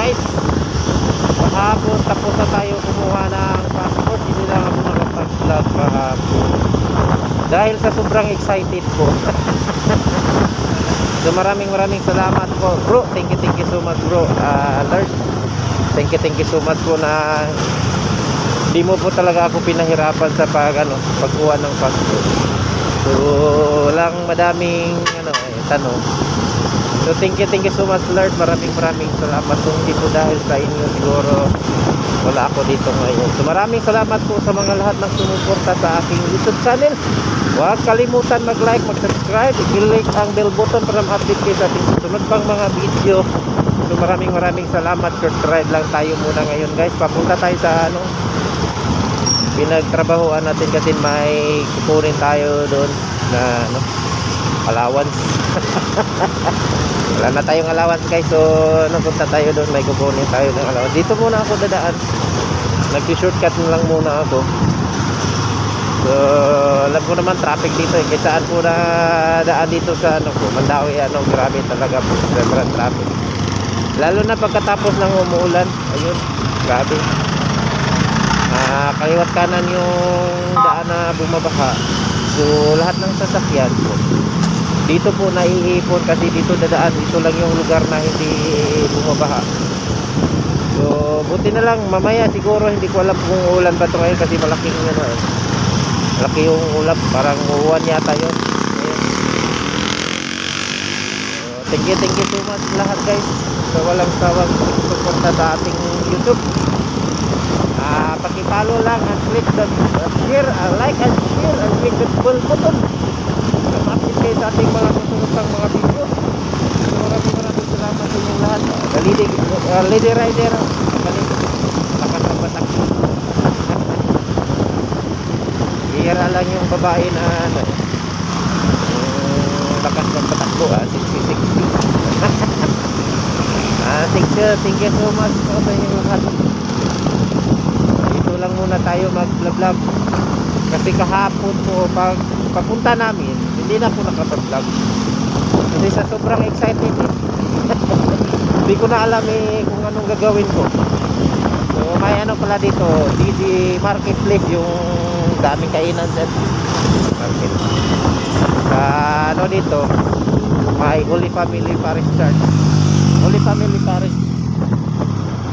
guys. Kahapon tapos na tayo kumuha ng passport. Hindi lang ako nakapag-vlog kahapon. Dahil sa sobrang excited ko. so maraming maraming salamat po. Bro, thank you, thank you so much bro. Ah, Lord, thank you, thank you so much po na hindi mo po talaga ako pinahirapan sa pag, ano, pagkuha ng passport. So, walang madaming ano, eh, tanong. So, thank you, thank you so much, Lord. Maraming maraming salamat. Po dahil sa inyo, siguro wala ako dito ngayon. So, maraming salamat po sa mga lahat ng sumuporta sa aking YouTube channel. Huwag kalimutan mag-like, mag-subscribe, i-click ang bell button para ma-update kayo sa ating susunod pang mga video. So, maraming maraming salamat. Short ride lang tayo muna ngayon, guys. Papunta tayo sa ano, pinagtrabahoan natin kasi may kukunin tayo doon na ano, allowance. Wala na tayong allowance guys. So, napunta tayo doon. May kukunin tayo ng allowance. Dito muna ako dadaan. Nag-shortcut na lang muna ako. So, alam ko naman traffic dito eh. Kaya saan ko na daan dito sa ano ko. Mandawi ano. Grabe talaga po. Sobrang traffic. Lalo na pagkatapos ng umuulan. Ayun. Grabe. Ah, kaliwat kanan yung daan na bumabaha. So, lahat ng sasakyan po. Dito po naiipon kasi dito dadaan. Dito lang yung lugar na hindi bumabaha. So, buti na lang mamaya siguro hindi ko alam kung ulan ba ito ngayon kasi malaking ano eh. Malaki yung ulap. Parang uwan yata yun. So, thank you, thank you so much lahat guys. Sa walang sawang suporta sa ating YouTube. Ah, pakipalo lang and click the uh, share, uh, like and share and click the bell button. Para ma-update kayo sa ating mga susunod pang mga video. So, maraming maraming salamat sa inyong lahat. Uh, lady, uh, lady rider, balik. Lakas ang batak. Bihira lang yung babae na ano, yung lakas ng patakbo, ah, 60-60. ah, thank you, thank you so much sa inyong lahat dito lang muna tayo mag-vlog kasi kahapon po pag papunta namin hindi na po nakapag-vlog. Kasi sa sobrang excited eh. hindi ko na alam eh kung anong gagawin ko. So may ano pala dito DD Marketplace yung daming kainan dyan. Market. Sa ano dito may Holy Family Parish Church. Holy Family Parish.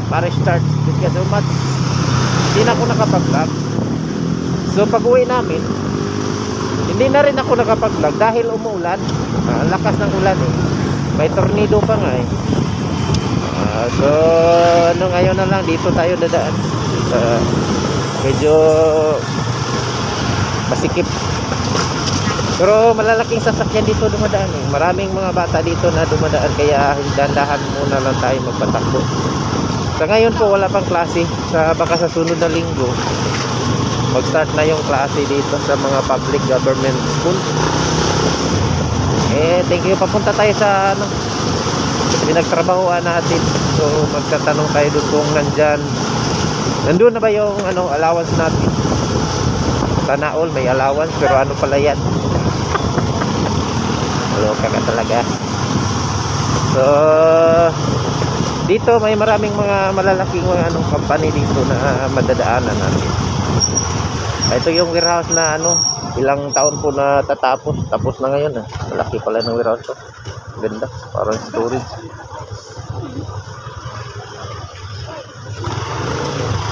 Parish Church. You so much. Hindi na ako nakapag-vlog. So pag uwi namin, hindi na rin ako nakapag-vlog dahil umuulan. Ang lakas ng ulan eh. May tornado pa nga eh. Ah, so ano ngayon na lang dito tayo dadaan. Uh, medyo masikip. Pero malalaking sasakyan dito dumadaan eh. Maraming mga bata dito na dumadaan kaya dahan-dahan muna lang tayo magpatakbo. Sa ngayon po wala pang klase. Sa baka sa sunod na linggo mag-start na yung klase dito sa mga public government school. Eh, thank you. Papunta tayo sa ano, pinagtrabahoan natin. So, magtatanong tayo doon kung nandyan. Nandun na ba yung ano, allowance natin? Sana all may allowance pero ano pala yan? Loka ka talaga. So, dito may maraming mga malalaking mga anong company dito na madadaanan natin. Ito yung warehouse na ano, ilang taon po na tatapos. Tapos na ngayon ah. Malaki pala ng warehouse to. Ganda, parang storage.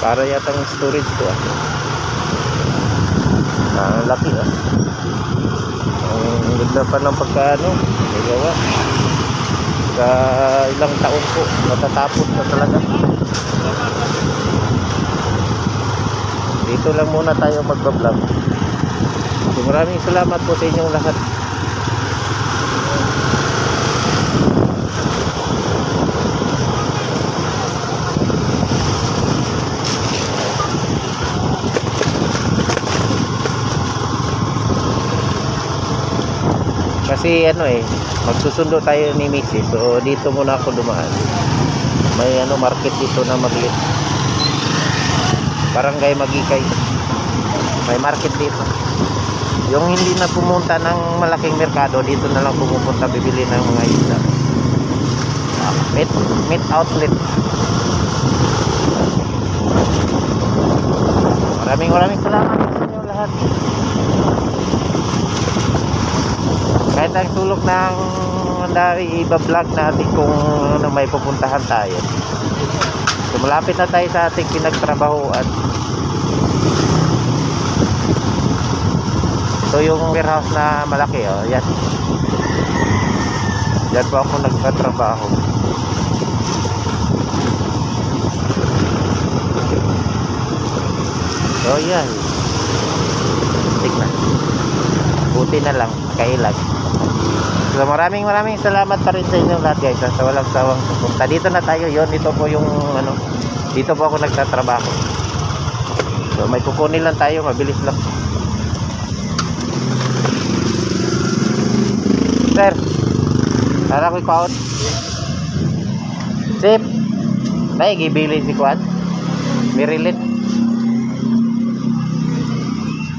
Para yatang storage to ah. Ah, laki ah. Ang ganda pa ng pagkaano, may gawa sa ilang taon po matatapos na talaga dito lang muna tayo magbablog. So, maraming salamat po sa inyong lahat. Kasi ano eh magsusundo tayo ni Missy so dito muna ako dumaan. May ano market dito na maliit barangay magikay may market dito yung hindi na pumunta ng malaking merkado dito na lang pumupunta bibili ng mga isda Ah, meat, meat outlet Maraming maraming salamat sa inyo lahat. Kahit ang sulok ng dari iba-vlog natin kung ano may pupuntahan tayo. So, malapit na tayo sa ating pinagtrabahoan. Ito yung warehouse na malaki oh. Yan. Diyan po ako nagtatrabaho. So yan. Tignan. Buti na lang. Kailag. So maraming maraming salamat pa rin sa inyo lahat guys. Sa walang sawang suporta. Dito na tayo yon Ito po yung ano. Dito po ako nagtatrabaho. So may kukunin lang tayo. Mabilis lang. Sir. Para ko ikaw. Sip. Nay, gibili si Kwan. Mirilit.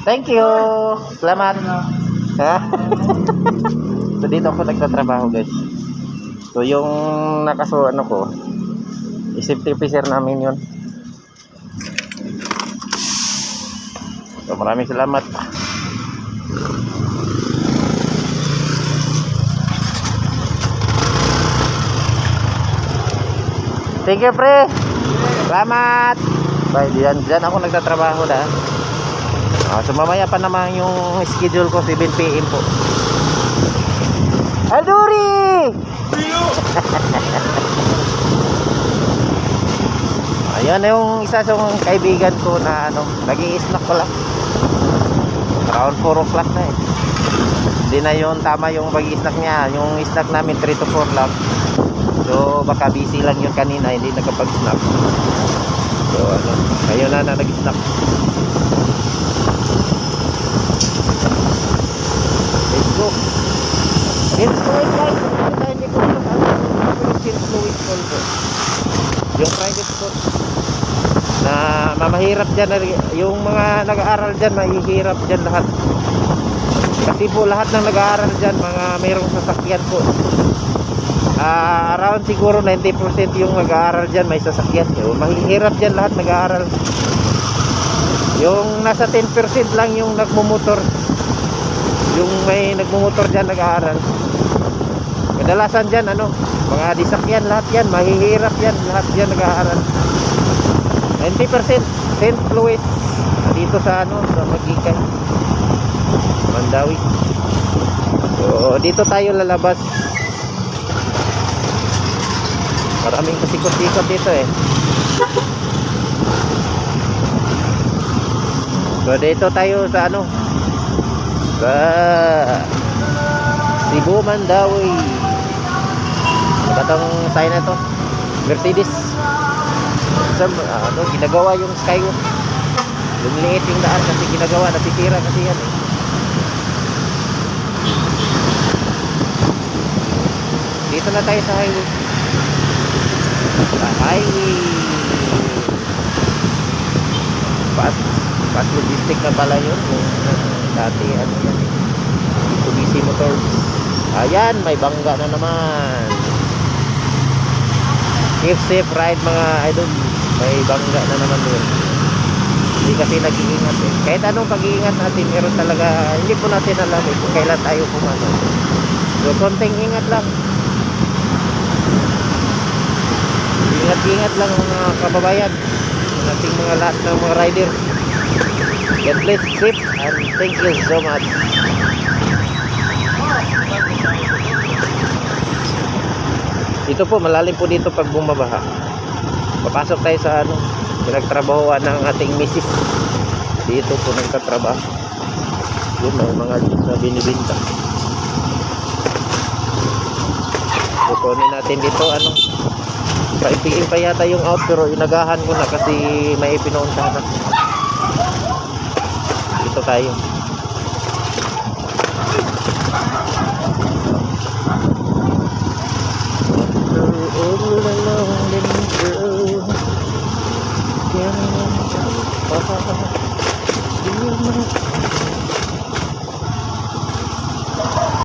Thank you. Salamat. Ha? so dito ako nagtatrabaho guys. So yung nakaso ano ko, safety officer namin yun. So maraming salamat. Thank you, pre. Salamat. Bye, diyan, diyan ako nagtatrabaho na. Ah, so mamaya pa naman yung schedule ko 7 PM po. Alduri! Ayan yung isa sa mga kaibigan ko na ano, nag-i-snack ko lang. Around 4 o'clock na eh. Hindi na yun tama yung pag-i-snack niya. Yung snack namin 3 to 4 lang. So baka busy lang yun kanina, hindi nakapag-snack. So ano, ayun na na nag-snack. Louis guys, hindi tayo hindi ko Since Louis also. Yung private school. Na mamahirap dyan yung mga nag-aaral dyan mahihirap dyan lahat. Kasi po lahat ng nag-aaral dyan mga mayroong sasakyan po. Ah, around siguro 90% yung nag-aaral dyan may sasakyan. So, mahihirap dyan lahat nag-aaral. Yung nasa 10% lang yung nagmumotor. Yung may nagmumotor dyan nag-aaral kadalasan dyan ano mga disakyan lahat yan mahihirap yan lahat dyan nag-aaral. 90% St. Louis dito sa ano sa Magikay Mandawi. So dito tayo lalabas. Maraming pasikot-sikot dito eh. So dito tayo sa ano sa Cebu Mandawi ano ba tong sign na to. Mercedes. Sa ano ginagawa yung skywalk lumiliit yung daan kasi ginagawa natitira kasi yan eh. dito na tayo sa highway. Sa highway. Paat paat logistic na pala yun. Yung dati ano yan. Mitsubishi Motors. Ayan may bangga na naman safe safe ride mga idol. May bangga na naman doon hindi kasi nag-iingat eh. Kahit anong pag-iingat natin meron talaga hindi po natin alam eh kung kailan tayo pumano so konting ingat lang. Ingat-ingat lang mga kababayan. Ang ating mga lahat ng mga rider. God bless safe and thank you so much dito po malalim po dito pag bumabaha. Papasok tayo sa ano pinagtrabahoan ng ating misis. Dito po nagtatrabaho. Yun may mga na binibinta. Kukunin natin dito ano. Paipigil pa yata yung out pero inagahan ko na kasi may ipinunta na dito tayo all alone in the road. Standing in the